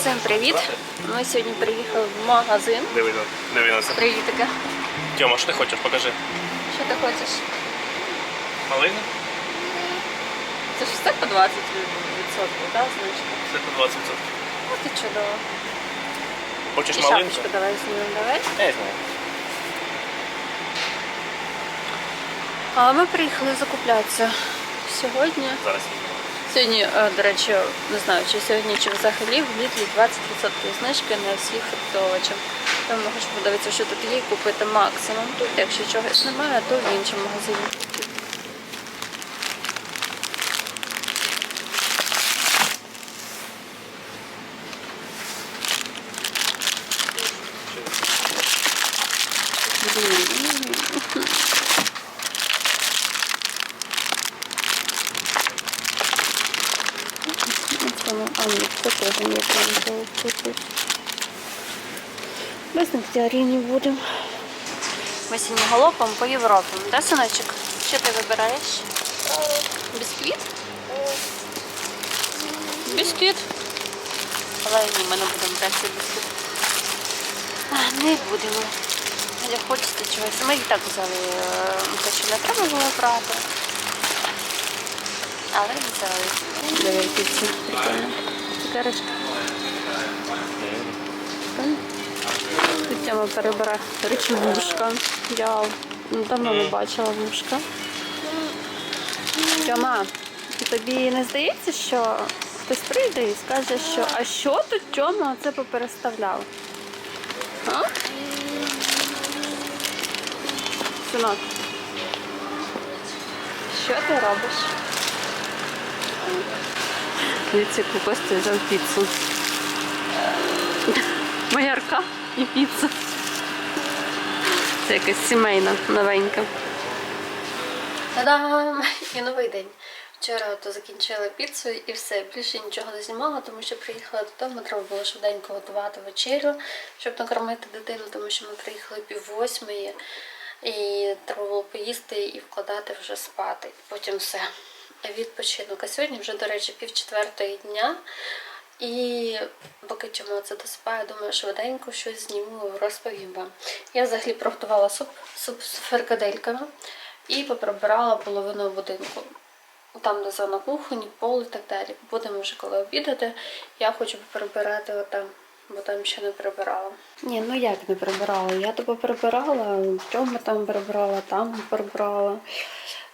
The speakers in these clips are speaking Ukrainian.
Всім привіт! Ми сьогодні приїхали в магазин. На. Привітика. Тьома, що ти хочеш? Покажи. Що ти хочеш? Малина? Це ж все по 20%, так, значка? Це по 20%. От і чудово. Хочеш І малинку? шапочку давай знімемо, давай. Я знаю. А ми приїхали закуплятися сьогодні. Зараз. Сьогодні, е, до речі, не знаю, чи сьогодні, чи взагалі в літлі 20% знижки на всі фруктовичі. Тому можеш подивитися, що тут є, купити максимум. Тут, якщо чогось немає, то в іншому магазині. Тому, а теж не прям купити. Без нектарі не будемо. Ми сьогодні галопом по Європі. Да, синочок? Що ти вибираєш? Бісквіт? Бісквіт. Але ні, ми не будемо брати бісквіт. А, не будемо. Але хочеться чогось. Ми і так взяли те, що не треба було брати. Але взяли. Ці прикольно. Тут тема перебирає речі вушка. Я давно не бачила вушка. Тьома, тобі не здається, що хтось прийде і скаже, що а що тут Тьома це попереставляв? А? Синок, що ти робиш? Дивіться, Костя взяв піцу. Маярка і піца. Це якась сімейна новенька. Та-дам! І новий день. Вчора то закінчила піцу і все. Більше нічого не знімала, тому що приїхала додому. Треба було швиденько готувати вечерю, щоб накормити дитину, тому що ми приїхали пів восьмої. І треба було поїсти і вкладати вже спати. Потім все. Відпочинок. А сьогодні вже, до речі, пів четвертої дня. І поки чому це доспаю, думаю, швиденько щось зніму, розповім вам. Я взагалі приготувала суп, суп з фрикадельками і поприбирала половину будинку. Там, де зона кухні, пол і так далі. Будемо вже коли обідати. Я хочу прибирати отам, бо там ще не прибирала. Ні, ну як не прибирала? Я тебе прибирала, Тьома там прибирала, там прибирала,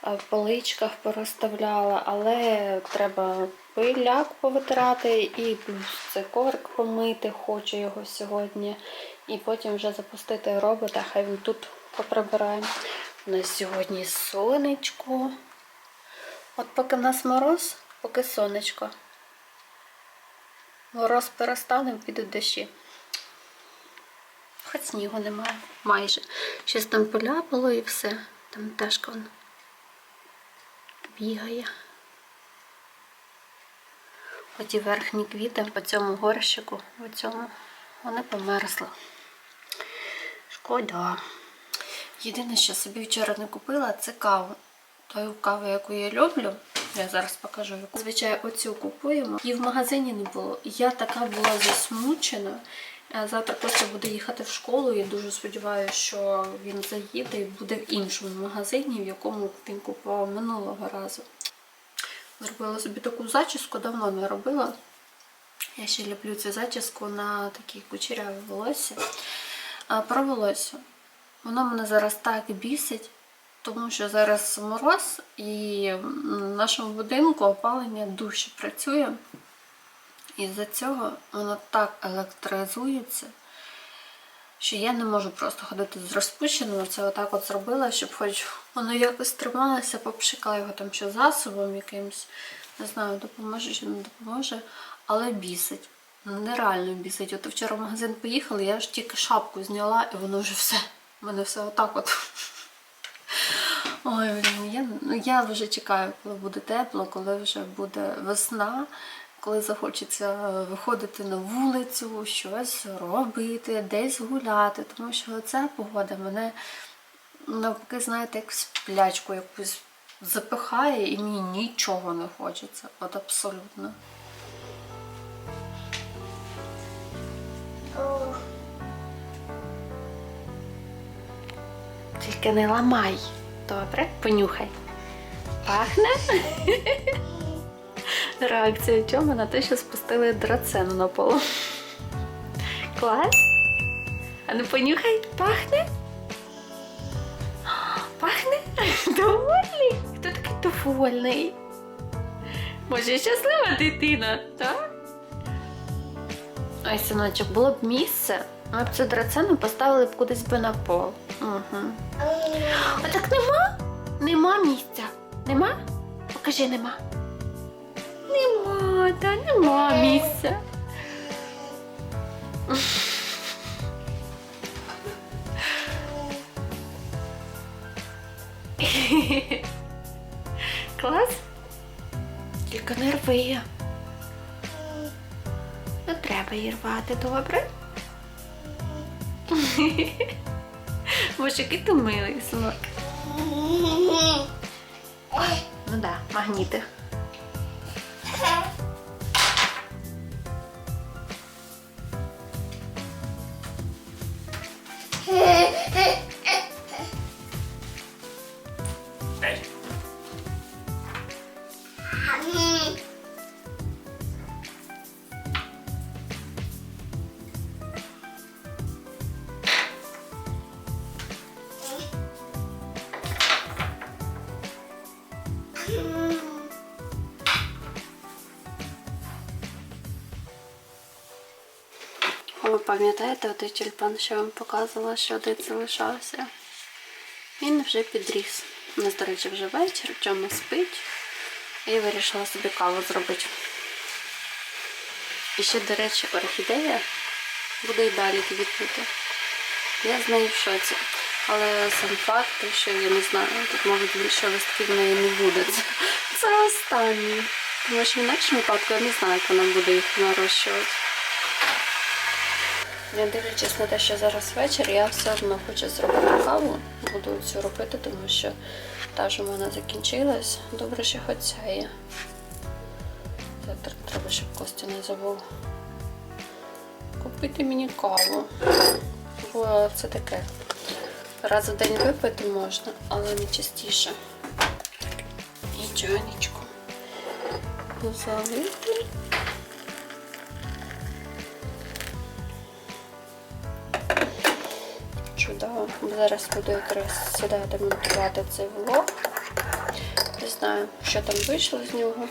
в поличках порозставляла, але треба пиляк повитирати і плюс це коврик помити, хочу його сьогодні. І потім вже запустити робота, хай він тут поприбирає. У нас сьогодні сонечко. От поки в нас мороз, поки сонечко. Мороз перестане, підуть дощі. Хоч снігу немає, майже. Щось там поляпало і все. Там теж воно бігає. Оті верхні квіти по цьому горщику, по цьому, вони померзли. Шкода. Єдине, що собі вчора не купила, це каву. Тою каву, яку я люблю, я зараз покажу. яку. Звичайно, оцю купуємо. І в магазині не було. Я така була засмучена. Завтра Костя буде їхати в школу. Я дуже сподіваюся, що він заїде і буде в іншому магазині, в якому він купував минулого разу. Зробила собі таку зачіску, давно не робила. Я ще люблю цю зачіску на такі кучеряві волосся. Про волосся. Воно мене зараз так бісить, тому що зараз мороз і в нашому будинку опалення дужче працює. І за цього воно так електризується, що я не можу просто ходити з розпущеним. Це отак от зробила, щоб хоч воно якось трималося, попшикала його там ще засобом якимось. Не знаю, допоможе чи не допоможе, але бісить. Нереально бісить. От вчора в магазин поїхали, я ж тільки шапку зняла, і воно вже все. У мене все отак от. Ой, блін, я, ну, я вже чекаю, коли буде тепло, коли вже буде весна, коли захочеться виходити на вулицю, щось робити, десь гуляти, тому що ця погода мене ну, навпаки, знаєте, як сплячку якусь запихає і мені нічого не хочеться. От абсолютно. Тільки не ламай. Добре, понюхай. Пахне? Реакція Тьоми на те, що спустили драцену на полу. Клас? А ну понюхай, пахне? Пахне? Довольний? Хто такий довольний? Може, щаслива дитина, так? Ой, синочок, було б місце, ми б цю драцену поставили б кудись би на пол. Угу. А так нема? Нема місця. Нема? Покажи, нема. Нема, та нема місця. Клас? Тільки не рви. Треба її рвати, добре? Боже, який ти милий, синок. Ну да, магніти. Ви пам'ятаєте той тюльпан, що я вам показувала, що один залишався? Він вже підріс. У нас, до речі, вже вечір, Тьома спить. І вирішила собі каву зробити. І ще, до речі, орхідея буде і далі квітнути. Я з нею в шоці. Але сам факт, що я не знаю, тут, мабуть, більше листків в неї не буде. Це, це останній. Тому що в інакшому випадку я не знаю, як вона буде їх нарощувати. Не дивлячись на те, що зараз вечір, я все одно хочу зробити каву. Буду цю робити, тому що та ж у мене закінчилась. Добре, що хоч ця є. Треба, щоб Костя не забув купити мені каву. Бо це таке. Раз в день випити можна, але не частіше. І чайничку залити. Чудово. Зараз буду якраз сідати монтувати цей влог. Не знаю, що там вийшло з нього.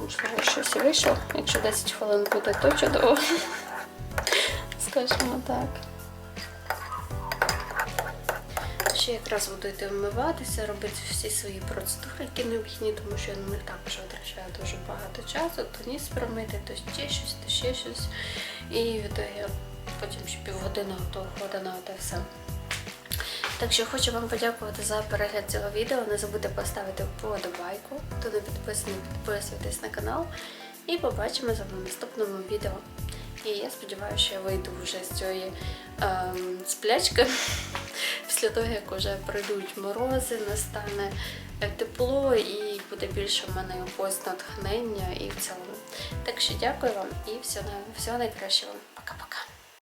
Можливо, щось вийшло. Якщо 10 хвилин буде, то чудово. Скажімо так. Ще якраз буду йти вмиватися, робити всі свої процедури, які необхідні, тому що я на них також витрачаю дуже багато часу. То ніс промити, то ще щось, то ще щось. І від я потім ще півгодини готова хода на те все. Так що хочу вам подякувати за перегляд цього відео. Не забудьте поставити вподобайку. Хто не підписаний, підписуйтесь на канал. І побачимо з вами в наступному відео. І я сподіваюся, що я вийду вже з цієї ем, сплячки після того, як вже пройдуть морози, настане е, тепло і буде більше в мене якогось натхнення і в цілому. Так що дякую вам і всього, найкращого.